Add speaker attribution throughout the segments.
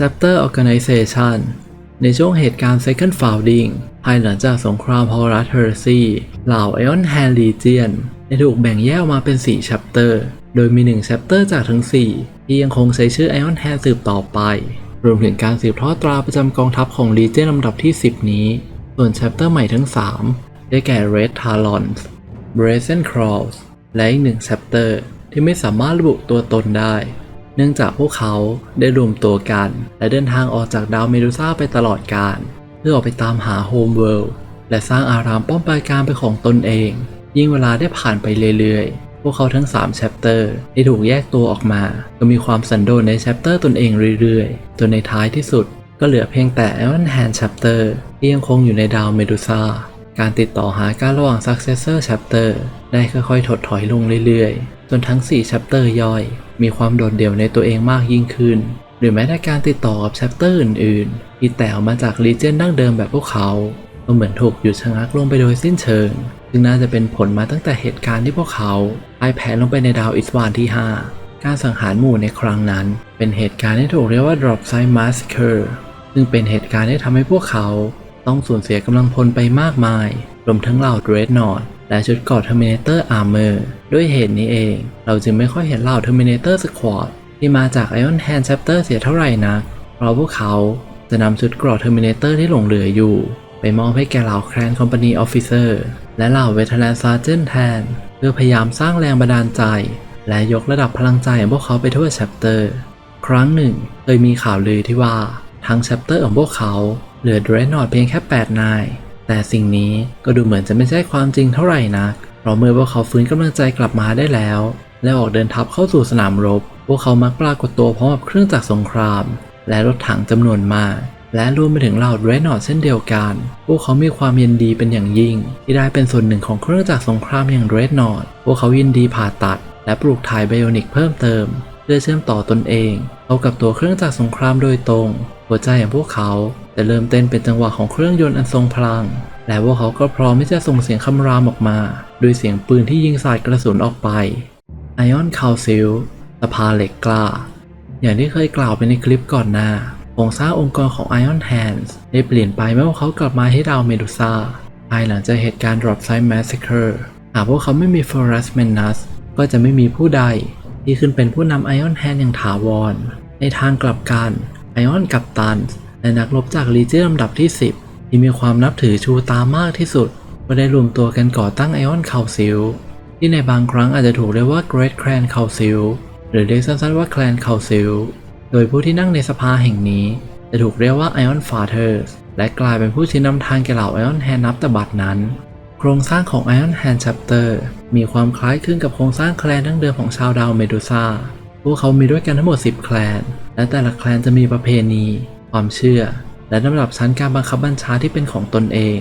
Speaker 1: Chapter Organization ในช่วงเหตุการณ์ Second Founding ภายหลังจากสงคราม Horus Heresy เหล่า Ion Hand Legion ได้ถูกแบ่งแยกออกมาเป็น 4 Chapter โดยมี 1 Chapter จากทั้ง 4 ที่ยังคงใช้ชื่อ Ion Hand สืบต่อไป รวมถึงการสืบทอดตราประจำกองทัพของ Legion ลำดับที่ 10 นี้ ส่วน Chapter ใหม่ทั้ง 3 ได้แก่ Red Talons Brazen Claws และอีกหนึ่ง Chapter ที่ไม่สามารถระบุตัวตนได้ เนื่องจากพวกเขาได้รวมตัวกัน และเดินทางออกจากดาวเมดูซ่าไปตลอดกาลเพื่อออกไปตามหาโฮมเวิลด์และสร้างอารามป้อมปราการเป็นของตนเอง ยิ่งเวลาได้ผ่านไปเรื่อยๆ พวกเขาทั้ง3 chapter ได้ถูกแยกตัวออกมา ก็มีความสันโดษใน chapter ตนเองเรื่อยๆ จนในท้ายที่สุด ก็เหลือเพียงแต่ Iron Hand chapter ที่ยังคงอยู่ในดาวเมดูซ่า การติดต่อหาการระหว่าง successor chapter ได้ค่อยๆ ถดถอยลงเรื่อยๆ จนทั้ง 4 chapter ย่อย มีความโดดเดี่ยวในตัวเองมากยิ่งขึ้น หรือแม้แต่การติดต่อกับ chapter อื่นๆ ที่แตกออกมาจาก Legion ดั้งเดิมแบบพวกเขา ก็เหมือนถูกหยุดชะงักลงไปโดยสิ้นเชิง ซึ่งน่าจะเป็นผลมาตั้งแต่เหตุการณ์ที่พวกเขาพ่ายแพ้ลงไปในดาวอิสวานที่ 5 การสังหารหมู่ในครั้งนั้น เป็นเหตุการณ์ที่ถูกเรียกว่า Drop Side Massacre ซึ่งเป็นเหตุการณ์ที่ทำให้พวกเขา ต้องสูญเสียกำลังพลไปมากมาย รวมทั้งเหล่า Dreadnought และชุดเกราะ Terminator Armor ด้วยเหตุนี้เอง เราจึงไม่ค่อยเห็นเหล่า Terminator Squad ที่มาจาก Iron Hand Chapter เสียเท่าไหร่นักเพราะพวกเขาจะนำชุดเกราะ Terminator ที่หลงเหลืออยู่ ไปมอบให้แก่เหล่า Clan Company Officer และเหล่า Veteran Sergeant แทน เพื่อพยายามสร้างแรงบันดาลใจ และยกระดับพลังใจของพวกเขาไปทั่ว Chapter ครั้งหนึ่งเคยมีข่าวลือที่ว่าทั้ง Chapter ของพวกเขา เหลือ Dreadnought เพียงแค่ 8 นาย แต่สิ่งนี้ก็ดูเหมือนจะไม่ใช่ความจริงเท่าไหร่นัก เพราะเมื่อพวกเขาฟื้นกำลังใจกลับมาได้แล้ว และออกเดินทัพเข้าสู่สนามรบ พวกเขามักปรากฏตัวพร้อมกับเครื่องจักรสงคราม และรถถังจำนวนมากและรวมไปถึงเหล่า Dreadnought เช่นเดียวกัน พวกเขามีความยินดีเป็นอย่างยิ่ง ที่ได้เป็นส่วนหนึ่งของเครื่องจักรสงครามอย่าง Dreadnought พวกเขายินดีผ่าตัด และปลูกถ่ายไบโอนิกเพิ่มเติม เพื่อเชื่อมต่อตนเอง เข้ากับตัวเครื่องจักรสงครามโดยตรง หัวใจของพวกเขา จะเริ่มเต้นเป็นจังหวะของเครื่องยนต์อันทรงพลัง และพวกเขาก็พร้อมที่จะส่งเสียงคำรามออกมา ด้วยเสียงปืนที่ยิงสาดกระสุนออกไป Ion Council สภาเหล็กกล้า อย่างที่เคยกล่าวไปในคลิปก่อนหน้าโครงสร้างองค์กรของ Ion Hands ได้เปลี่ยนไปเมื่อพวกเขากลับมาที่ดาวเมดูซ่าภายหลังจากเหตุการณ์ Drop Side Massacre หากพวกเขาไม่มี Forest Manus ก็จะไม่มีผู้ใด ที่ขึ้นเป็นผู้นำ Ion Hand อย่างถาวร ในทางกลับกัน Ion กัปตัน และนักรบจาก Legion ลำดับที่ 10 ที่มีความนับถือชูตามากที่สุดก็ได้รวมตัวกันก่อตั้ง Ion Council ที่ในบางครั้งอาจจะถูกเรียกว่า Great Clan Council หรือเรียกสั้นๆว่า Clan Council โดยผู้ที่นั่งในสภาแห่งนี้ จะถูกเรียกว่า Ion Fathers และกลายเป็นผู้ชี้นำทางแก่เหล่า Ion Hand นับแต่บัดนั้น โครงสร้างของ Ion Hand Chapter มีความคล้ายคลึงกับโครงสร้างแคลนดั้งเดิมของชาวดาวเมดูซ่า พวกเขามีด้วยกันทั้งหมด 10 แคลน และแต่ละแคลนจะมีประเพณี ความเชื่อ และลำดับชั้นการบังคับบัญชาที่เป็นของตนเอง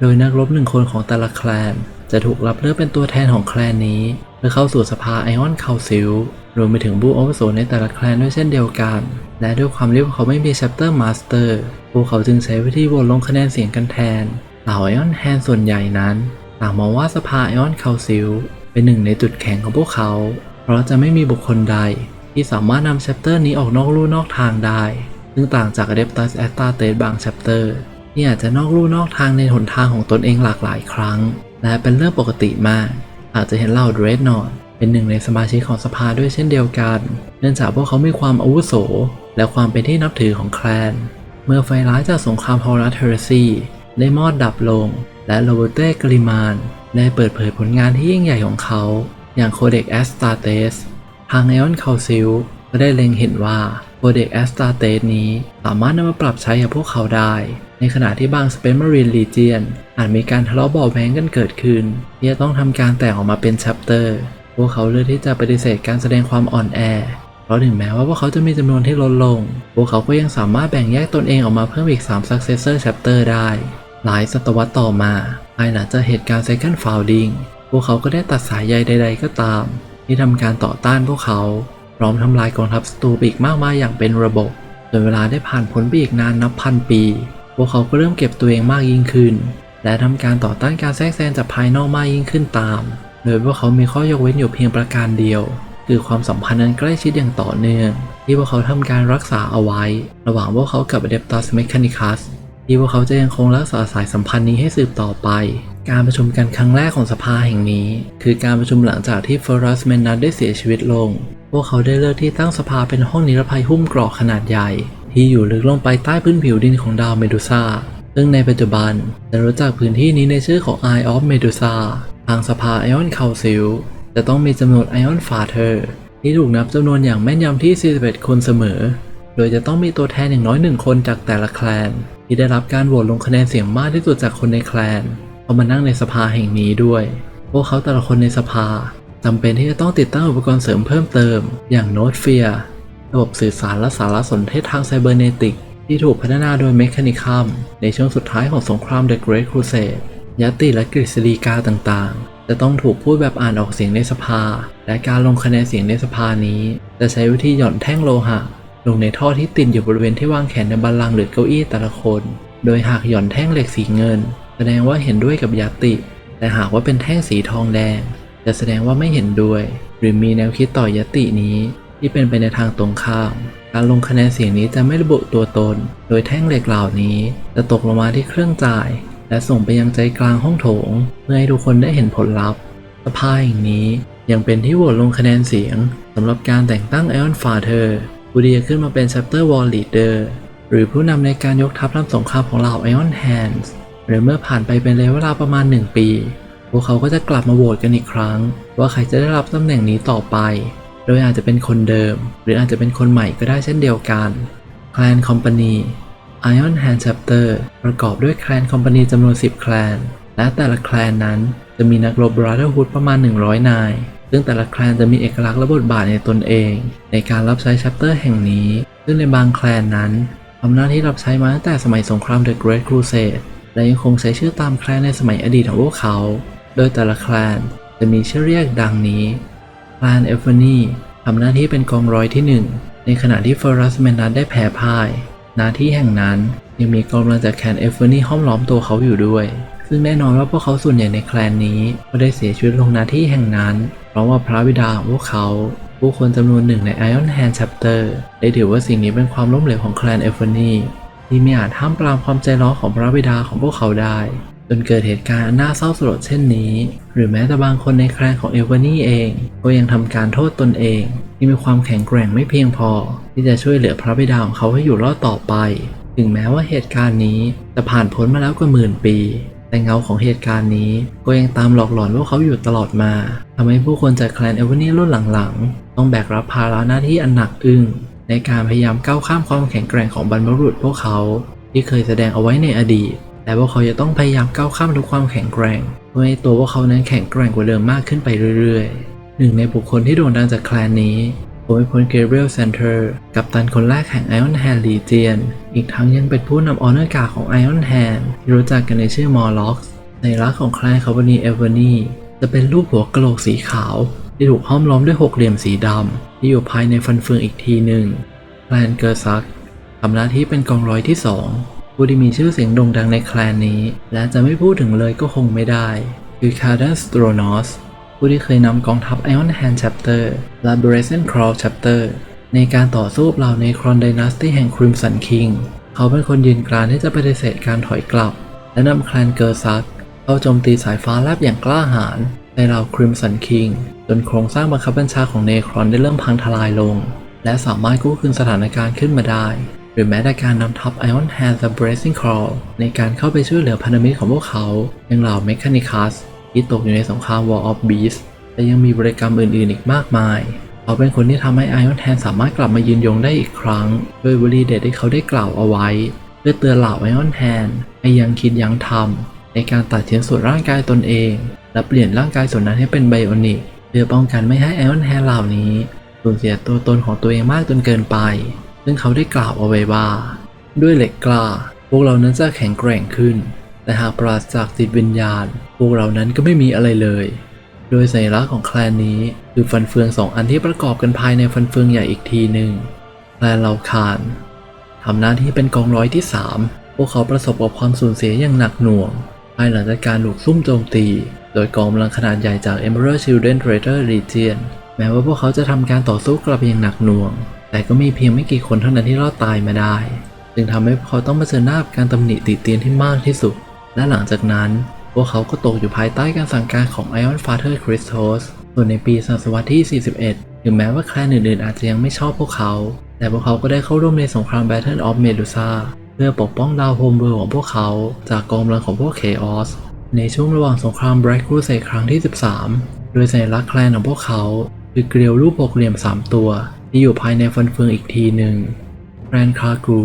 Speaker 1: โดยนักรบหนึ่งคนของแต่ละแคลน จะถูกรับเลือกเป็นตัวแทนของแคลนนี้เพื่อเข้าสู่สภาไอออนคาซิลรวมไปถึงผู้อาวุโสในแต่ละแคลนด้วยเช่นเดียวกัน และด้วยความที่พวกเขาไม่มี Chapter Master พวกเขาจึงใช้วิธีโหวตลงคะแนนเสียงกันแทนเหล่าไอออนแฮนส่วนใหญ่นั้นต่างมองว่าสภาไอออนคาซิลเป็นหนึ่งในจุดแข็งของพวกเขา เพราะจะไม่มีบุคคลใดที่สามารถนำ Chapter นี้ออกนอกลู่นอกทางได้ ซึ่งต่างจาก Adeptus a s t a t e บาง Chapter ที่อาจจะนอกลู่นอกทางในหนทางของตนเองหลากหลายครั้ง และเป็นเรื่องปกติมาก อาจจะเห็นเหล่า Dreadnought เป็นหนึ่งในสมาชิกของสภาด้วยเช่นเดียวกัน เนื่องจากพวกเขามีความอาวุโส และความเป็นที่นับถือของแคลน เมื่อไฟร้ายจากสงครามฮอรัสเทเรซีได้มอดดับลง และโรเบเต้กริมานได้เปิดเผยผลงานที่ยิ่งใหญ่ของเขา อย่างโคเด็กแอสตาเตสทางไอออนคาซิล ก็ได้เล็งเห็นว่าโคเด็กแอสตาเตสนี้สามารถนำมาปรับใช้กับพวกเขาได้ ในขณะที่บางสเปนมารีนลีเจียนอาจมีการทะเลาะเบาะแวงกันเกิดขึ้นที่จะต้องทำการแตกออกมาเป็นแชปเตอร์ พวกเขาเลือกที่จะปฏิเสธการแสดงความอ่อนแอ เพราะถึงแม้ว่าพวกเขาจะมีจำนวนที่ลดลง พวกเขาก็ยังสามารถแบ่งแยกตนเองออกมาเพิ่มอีก3 successor chapter ได้ หลายศตวรรษต่อมาภายหลังจากเหตุการณ์ second founding พวกเขาก็ได้ตัดสายใยใด ๆ ก็ตาม ที่ทำการต่อต้านพวกเขา พร้อมทำลายกองทัพศัตรูไปอีกมากมายอย่างเป็นระบบจนเวลาได้ผ่านพ้นไปอีกนานนับพันปี พวกเขาก็เริ่มเก็บตัวเองมากยิ่งขึ้น และทำการต่อต้านการแทรกแซงจากภายนอกมากยิ่งขึ้นตาม โดยพวกเขามีข้อยกเว้นอยู่เพียงประการเดียว คือความสัมพันธ์นั้นใกล้ชิดอย่างต่อเนื่อง ที่พวกเขาทำการรักษาเอาไว้ ระหว่างพวกเขากับ Adeptus Mechanicus ที่พวกเขาจะยังคงรักษาสายสัมพันธ์นี้ให้สืบต่อไป การประชุมกันครั้งแรกของสภาแห่งนี้ คือการประชุมหลังจากที่เฟอรัสเมนัสได้เสียชีวิตลง พวกเขาได้เลือกที่ตั้งสภาเป็นห้องนิรภัยหุ้มเกราะขนาดใหญ่ ที่อยู่ลึกลงไปใต้พื้นผิวดินของดาวเมดูซาซึ่งในปัจจุบันจะรู้จักพื้นที่นี้ในชื่อของ Eye of Medusa ทางสภา Ion Council จะต้องมีจำนวน Ion Father ที่ถูกนับจำนวนอย่างแม่นยำที่ 41 คนเสมอ โดยจะต้องมีตัวแทนอย่างน้อยหนึ่งคนจากแต่ละแคลน ที่ได้รับการโหวตลงคะแนนเสียงมากที่สุดจากคนในแคลน เข้ามานั่งในสภาแห่งนี้ด้วย พวกเขาแต่ละคนในสภา จำเป็นที่จะต้องติดตั้งอุปกรณ์เสริมเพิ่มเติม อย่างโน้ตเฟียระบบสื่อสารและสารสนเทศทางไซเบอร์เนติก ที่ถูกพัฒนาโดยเมคานิคัมในช่วงสุดท้ายของสงคราม The Great Crusade ยติและกฤษฎีกาต่างๆ จะต้องถูกพูดแบบอ่านออกเสียงในสภา และการลงคะแนนเสียงในสภานี้ จะใช้วิธีหย่อนแท่งโลหะ ลงในท่อที่ติดอยู่บริเวณที่วางแขนในบัลลังก์หรือเก้าอี้แต่ละคน โดยหากหย่อนแท่งเหล็กสีเงิน แสดงว่าเห็นด้วยกับยติ แต่หากว่าเป็นแท่งสีทองแดง จะแสดงว่าไม่เห็นด้วย หรือมีแนวคิดต่อยตินี้ที่เป็นไปในทางตรงข้าม การลงคะแนนเสียงนี้จะไม่ระบุตัวตน โดยแท่งเหล็กเหล่านี้ จะตกลงมาที่เครื่องจ่าย และส่งไปยังใจกลางห้องโถง เพื่อให้ทุกคนได้เห็นผลลัพธ์สภาแห่งนี้ยังเป็นที่โหวตลงคะแนนเสียงสำหรับการแต่งตั้ง Iron Father ผู้ที่จะขึ้นมาเป็น Chapter War Leader หรือผู้นำในการยกทัพรับสงครามของเหล่า Iron Hands หรือเมื่อผ่านไปเป็นระยะเวลาประมาณ 1 ปี พวกเขาก็จะกลับมาโหวตกันอีกครั้ง ว่าใครจะได้รับตำแหน่งนี้ต่อไป โดยอาจจะเป็นคนเดิม หรืออาจจะเป็นคนใหม่ก็ได้เช่นเดียวกัน Clan Company Iron Hand Chapter ประกอบด้วยแคลนคอมพานีจำนวน 10แคลนและแต่ละแคลนนั้นจะมีนักรบ Brotherhood ประมาณ 100 นาย ซึ่งแต่ละแคลนจะมีเอกลักษณ์และบทบาทในตนเอง ในการรับใช้ Chapter แห่งนี้ ซึ่งในบางแคลนนั้นทำหน้าที่รับใช้มาตั้งแต่สมัยสงคราม The Great Crusade และยังคงใช้ชื่อตามแคลนในสมัยอดีตของพวกเขา โดยแต่ละแคลนจะมีชื่อเรียกดังนี้แคลนเอฟเฟนีทำหน้าที่เป็นกองร้อยที่หนึ่งในขณะที่เฟอรัสเมนัสได้แพ้พ่าย หน้าที่แห่งนั้นยังมีกองกำลังจากแคลนเอฟเฟนีห้อมล้อมตัวเขาอยู่ด้วย ซึ่งแน่นอนว่าพวกเขาส่วนใหญ่ในแคลนนี้ก็ได้เสียชีวิตลงหน้าที่แห่งนั้นเพราะว่าพระบิดาของพวกเขาผู้คนจำนวนหนึ่งใน Iron Hand Chapter ได้ถือว่าสิ่งนี้เป็นความล้มเหลวของแคลนเอฟเฟนีที่ไม่อาจห้ามปรามความใจร้อนของพระบิดาของพวกเขาได้ จนเกิดเหตุการณ์อนน่าเศร้าสลดเช่นนี้ หรือแม้แต่บางคนในแคลนของเอเวอร์นี่เอง ก็ยังทำการโทษตนเอง ที่มีความแข็งแกร่งไม่เพียงพอ ที่จะช่วยเหลือพระบิดาของเขาให้อยู่รอดต่อไป ถึงแม้ว่าเหตุการณ์นี้จะผ่านพ้นมาแล้วกว่าหมื่นปี แต่เงาของเหตุการณ์นี้ก็ยังตามหลอกหลอนพวกเขาอยู่ตลอดมาทำให้ผู้คนจากแคลนเอเวอร์นี่รุ่นหลังๆ ต้องแบกรับภาระหน้าที่อันหนักอึ้งในการพยายามก้าวข้ามความแข็งแกร่งของบรรพบุรุษพวกเขา ที่เคยแสดงเอาไว้ในอดีต แต่พวกเขาจะต้องพยายามก้าวข้ามทุกความแข็งแกร่งเพื่อให้ตัวพวกเขานั้นแข็งแกร่งกว่าเดิมมากขึ้นไปเรื่อยๆ หนึ่งในบุคคลที่โด่งดังจากแคลนนี้ผมเป็นพลเกเบรียลเซนเตอร์กัปตันคนแรกแห่ง Iron Hand Legion อีกทั้งยังเป็นผู้นำออเนอร์การ์ของ Iron Hand ที่รู้จักกันในชื่อมอร์ล็อกในรักของแคลนคาร์บอนีเอเวอร์นีจะเป็นรูปหัวกะโหลกสีขาว ที่ถูกห้อมล้อมด้วยหกเหลี่ยมสีดำที่อยู่ภายในฟันเฟืองอีกทีหนึ่งแคลนเกอร์ซักทำหน้าที่เป็นกองร้อยที่สอง ผู้ที่มีชื่อเสียงโด่งดังในแคลนนี้ และจะไม่พูดถึงเลยก็คงไม่ได้ คือคาร์ดัสโตรนอสผู้ที่เคยนำกองทัพ Iron Hand Chapter และ Brazen Crawl Chapter ในการต่อสู้เหล่าในครอนไดนาสตี้แห่ง Crimson King เขาเป็นคนยืนกรานที่จะปฏิเสธการถอยกลับ และนำแคลนเกอร์ซักเข้าโจมตีสายฟ้าแลบอย่างกล้าหาญในเหล่า Crimson King จนโครงสร้างบังคับบัญชาของเนครอนได้เริ่มพังทลายลง และสามารถกู้คืนสถานการณ์ขึ้นมาได้ หรือแม้แต่การนำทัพ Iron Hand และ Bracing Crawl ในการเข้าไปช่วยเหลือพันธมิตรของพวกเขาอย่างเหล่า Mechanicus ที่ตกอยู่ในสงคราม War of Beasts และยังมีบริกรรมอื่นๆอีกมากมาย เขาเป็นคนที่ทำให้ Iron Hand สามารถกลับมายืนยงได้อีกครั้งโดยวลีเด็ดที่เขาได้กล่าวเอาไว้ เพื่อเตือนเหล่า Iron Hand ให้ยังคิดยังทำในการตัดชิ้นส่วนร่างกายตนเอง และเปลี่ยนร่างกายส่วนนั้นให้เป็นไบโอนิกเพื่อป้องกันไม่ให้ Iron Hand เหล่านี้สูญเสียตัวตนของตัวเองมากจนเกินไป ซึ่งเขาได้กล่าวเอาไว้ว่า ด้วยเหล็กกล้า พวกเรานั้นจะแข็งแกร่งขึ้น แต่หากปราศจากจิตวิญญาณ พวกเรานั้นก็ไม่มีอะไรเลย โดยสัญลักษณ์ของแคลนนี้คือฟันเฟืองสองอันที่ประกอบกันภายในฟันเฟืองใหญ่อีกทีหนึ่งแคลนเหล่าคานทำหน้าที่เป็นกองร้อยที่ 3 พวกเขาประสบกับความสูญเสียอย่างหนักหน่วง ภายหลังจากการถูกซุ่มโจมตี โดยกองกำลังขนาดใหญ่จาก Emperor Children Traitor Legion แม้ว่าพวกเขาจะทำการต่อสู้กลับอย่างหนักหน่วง แต่ก็มีเพียงไม่กี่คนเท่านั้นที่รอดตายมาได้ จึงทำให้พวกเขาต้องเผชิญหน้ากับการตำหนิติเตียนที่มากที่สุด และหลังจากนั้น พวกเขาก็ตกอยู่ภายใต้การสั่งการของ Iron Father Christos ส่วนในปีศตวรรษที่ 41 ถึงแม้ว่าแคลนอื่นๆ อาจจะยังไม่ชอบพวกเขา แต่พวกเขาก็ได้เข้าร่วมในสงคราม Battle of Medusa เพื่อปกป้องดาวโฮมเวิลด์ของพวกเขา จากกองกำลังของพวก Chaos ในช่วงระหว่างสงคราม Black Crusade ครั้งที่ 13 โดยสัญลักษณ์แคลนของพวกเขา คือเกลียวรูปหกเหลี่ยม 3 ตัว ที่อยู่ภายในฟันเฟืองอีกทีหนึ่งแรนคากู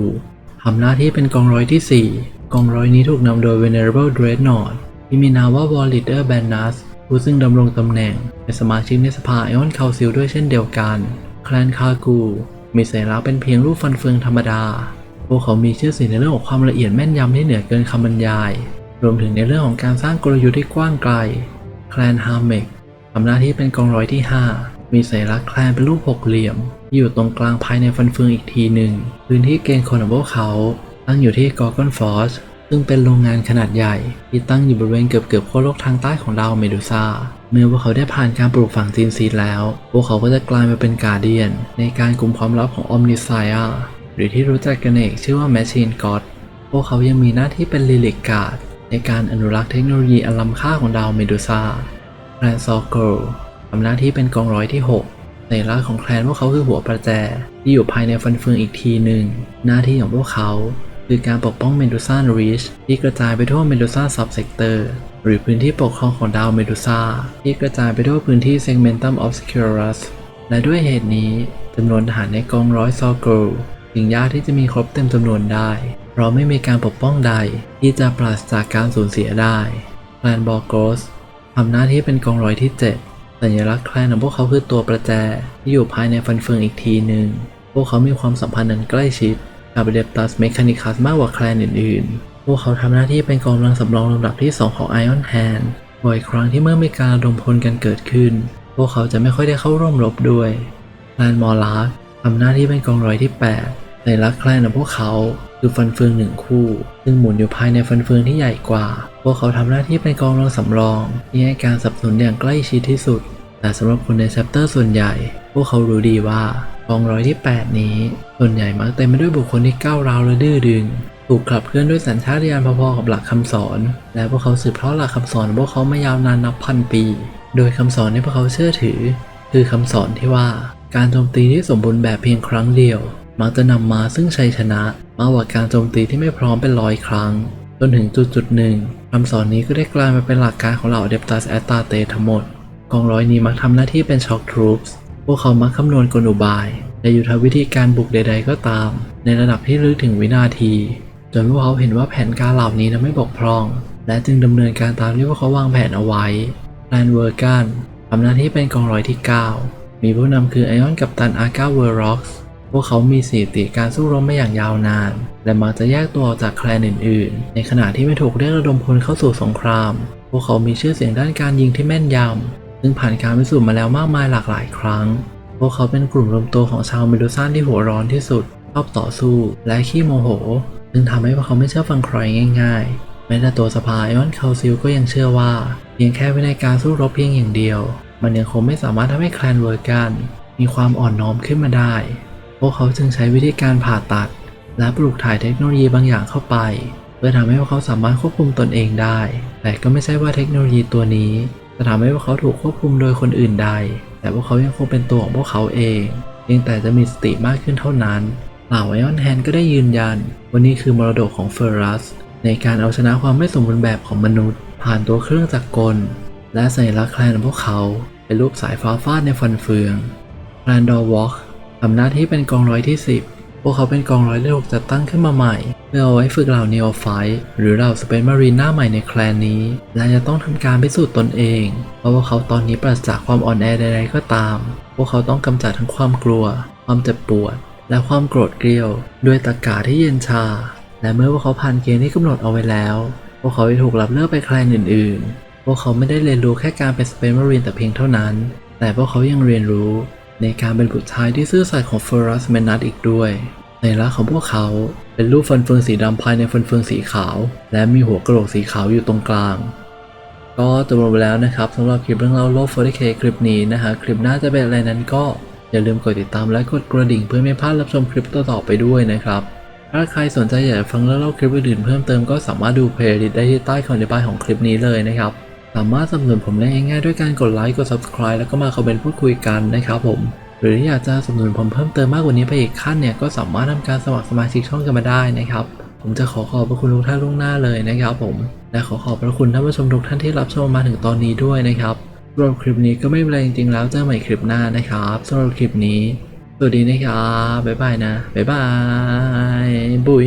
Speaker 1: ทำหน้าที่เป็นกองร้อยที่ 4 กองร้อยนี้ถูกนำโดย Venerable Dreadnought ที่มีนามว่า War Leader Bannas ผู้ซึ่งดำรงตำแหน่งเป็นสมาชิกในสภาไอออนคาซิลด้วยเช่นเดียวกัน แคลนคากูมีสัญลักษณ์เป็นเพียงรูปฟันเฟืองธรรมดา พวกเขามีชื่อเสียงในเรื่องของความละเอียดแม่นยำที่เหนือเกินคำบรรยาย รวมถึงในเรื่องของการสร้างกลยุทธ์ที่กว้างไกล แคลนฮาร์เมกทำหน้าที่เป็นกองร้อยที่ 5 มีสัญลักษณ์แคลนเป็นรูปหกเหลี่ยมที่อยู่ตรงกลางภายในฟันเฟืองอีกทีหนึ่ง พื้นที่เกณฑ์คนของพวกเขาตั้งอยู่ที่กอร์กอนฟอสซึ่งเป็นโรงงานขนาดใหญ่ ที่ตั้งอยู่บริเวณเกือบเกือบขั้วโลกทางใต้ของดาวเมดูซาเมื่อพวกเขาได้ผ่านการปลูกฝังจีนซีดแล้ว พวกเขาก็จะกลายมาเป็นกาเดียน ในการกลุ่มความลับของอมนิไซอาหรือที่รู้จักกันเองชื่อว่าแมชชีนกอดพวกเขายังมีหน้าที่เป็นลิลิกการ์ดในการอนุรักษ์เทคโนโลยีอันล้ำค่าของดาวเมดูซาแคลนซอโกล ทำหน้าที่เป็นกองร้อยที่ 6 ในร่างของแคลนพวกเขาคือหัวประแจ ที่อยู่ภายในฟันเฟืองอีกทีหนึ่ง หน้าที่ของพวกเขาคือการปกป้องเมดูซ่าริชที่กระจายไปทั่วเมดูซ่าซับเซกเตอร์หรือพื้นที่ปกครองของดาวเมดูซ่าที่กระจายไปทั่วพื้นที่เซกเมนตัมออฟสคิวรัสและด้วยเหตุนี้จำนวนทหารในกองร้อยซอโกลจึงยากที่จะมีครบเต็มจำนวนได้ เพราะไม่มีการปกป้องใดที่จะปราศจากการสูญเสียได้แคลนบอร์โกสทำหน้าที่เป็นกองร้อยที่ 7 สัญลักษณ์แคลนของพวกเขาคือตัวประแจที่อยู่ภายในฟันเฟืองอีกทีหนึ่ง พวกเขามีความสัมพันธ์อันใกล้ชิดกับเดปตัสเมคานิคัสมากกว่าแคลนอื่นๆ พวกเขาทำหน้าที่เป็นกองกำลังสำรองลำดับที่ 2 ของ Iron Hand บ่อยครั้งที่เมื่อมีการระดมพลกันเกิดขึ้น พวกเขาจะไม่ค่อยได้เข้าร่วมรบด้วยแคลนมอลาร์ทำหน้าที่เป็นกองร้อยที่8สัญลักแคลนของพวกเขา คือฟันเฟืองหนึ่งคู่ ซึ่งหมุนอยู่ภายในฟันเฟืองที่ใหญ่กว่า พวกเขาทำหน้าที่เป็นกองกำลังสำรอง ที่ให้การสนับสนุนอย่างใกล้ชิดที่สุด แต่สำหรับคนในแชปเตอร์ส่วนใหญ่ พวกเขารู้ดีว่ากองร้อยที่ 8 นี้ ส่วนใหญ่มักเต็มไปด้วยบุคคลที่ก้าวร้าวและดื้อดึง ถูกขับเคลื่อนด้วยสัญชาตญาณพอๆกับหลักคำสอน และพวกเขาสืบทอดหลักคำสอนพวกเขามายาวนานนับพันปี โดยคำสอนที่พวกเขาเชื่อถือ คือคำสอนที่ว่าการโจมตีที่สมบูรณ์แบบเพียงครั้งเดียว มักจะนำมาซึ่งชัยชนะมากกว่าการโจมตีที่ไม่พร้อมเป็นร้อยครั้ง จนถึงจุดจุดหนึ่งคำสอนนี้ก็ได้กลายมาเป็นหลักการของเหล่าเดปตัสแอตตาเตทั้งหมด กองร้อยนี้มักทำหน้าที่เป็นช็อคทรูปส์พวกเขามักคำนวณกลอุบายและยุทธวิธีการบุกใด ๆ ก็ตาม ในระดับที่ลึกถึงวินาที จนพวกเขาเห็นว่าแผนการเหล่านี้นั้นไม่บกพร่อง และจึงดำเนินการตามที่พวกเขาวางแผนเอาไว้แลนเวอร์กันทำหน้าที่เป็นกองร้อยที่ 9 มีผู้นำคือไอออนกับตันอาร์กาเวอร์ร็อกส์ พวกเขามีสถิติการสู้รบมาอย่างยาวนาน และมักจะแยกตัวออกจากแคลนอื่น ๆ ในขณะที่ไม่ถูกเรียกระดมพลเข้าสู่สงคราม พวกเขามีชื่อเสียงด้านการยิงที่แม่นยำ ซึ่งผ่านการพิสูจน์มาแล้วมากมายหลากหลายครั้ง พวกเขาเป็นกลุ่มรวมตัวของชาวเมดูซ่านที่หัวร้อนที่สุด ชอบต่อสู้ และขี้โมโห ซึ่งทำให้พวกเขาไม่เชื่อฟังใครง่าย ๆ แม้แต่ตัวสภาไอออนคาซิลก็ยังเชื่อว่า เพียงแค่วินัยการสู้รบเพียงอย่างเดียว มันยังคงไม่สามารถทำให้แคลนเวอร์กัน มีความอ่อนน้อมขึ้นมาได้ พวกเขาจึงใช้วิธีการผ่าตัด และปลูกถ่ายเทคโนโลยีบางอย่างเข้าไป เพื่อทำให้พวกเขาสามารถควบคุมตนเองได้ แต่ก็ไม่ใช่ว่าเทคโนโลยีตัวนี้ จะทำให้พวกเขาถูกควบคุมโดยคนอื่นใด แต่พวกเขายังคงเป็นตัวของพวกเขาเองเพียงแต่จะมีสติมากขึ้นเท่านั้นเหล่าไอออนแฮนก็ได้ยืนยันว่านี่คือมรดกของเฟอร์รัสในการเอาชนะความไม่สมบูรณ์แบบของมนุษย์ ผ่านตัวเครื่องจักรกล และสัญลักษณ์แคลนของพวกเขา เป็นรูปสายฟ้าฟาดในฟันเฟืองแคลนดอร์วอล์ก ทำหน้าที่เป็นกองร้อยที่ 10 พวกเขาเป็นกองร้อยที่ถูกจัดตั้งขึ้นมาใหม่เพื่อเอาไว้ฝึกเหล่าเนโอไฟหรือเหล่าสเปนมารีนหน้าใหม่ในแคลนนี้ และจะต้องทำการพิสูจน์ตนเอง เพราะว่าเขาตอนนี้ปราศจากความอ่อนแอใดๆก็ตาม พวกเขาต้องกำจัดทั้งความกลัว ความเจ็บปวด และความโกรธเกรี้ยว ด้วยตะกาที่เย็นชา และเมื่อพวกเขาผ่านเกณฑ์ที่กำหนดเอาไว้แล้ว พวกเขาจะถูกรับเลือกไปแคลนอื่น ๆ พวกเขาไม่ได้เรียนรู้แค่การเป็นสเปนมารีนแต่เพียงเท่านั้น แต่พวกเขายังเรียนรู้ ในการเป็นบุตรชายที่ซื่อสัตย์ของเฟอรัสเมนัสอีกด้วย ในลักของพวกเขาเป็นรูปฟันเฟืองสีดำภายในฟันเฟืองสีขาว และมีหัวกระโหลกสีขาวอยู่ตรงกลางก็จบลงไปแล้วนะครับสำหรับคลิปเรื่องเล่าโลก 40k คลิปนี้นะฮะคลิปหน้าจะเป็นอะไรนั้นก็อย่าลืมกดติดตามและกดกระดิ่งเพื่อไม่พลาดรับชมคลิปต่อๆไปด้วยนะครับ ถ้าใครสนใจอยากฟังเรื่องเล่าคลิปอื่นๆเพิ่มเติมก็สามารถดูเพลย์ลิสต์ได้ที่ใต้คอมเมนต์ของคลิปนี้เลยนะครับ สามารถสนับสนุนผมได้ง่ายๆด้วยการกดไลค์กด subscribe แล้วก็มาคอมเมนต์พูดคุยกันนะครับผม หรืออยากจะสนับสนุนผมเพิ่มเติมมากกว่านี้ไปอีกขั้นเนี่ยก็สามารถทำการสมัครสมาชิกช่องกันมาได้นะครับ ผมจะขอขอบพระคุณทุกท่านล่วงหน้าเลยนะครับผม และขอขอบพระคุณท่านผู้ชมทุกท่านที่รับชมมาถึงตอนนี้ด้วยนะครับสำหรับคลิปนี้ก็ไม่เป็นไรจริงๆแล้วเจอใหม่คลิปหน้านะครับสำหรับคลิปนี้ สวัสดีนะครับบ๊ายบายนะบ๊ายบายบุย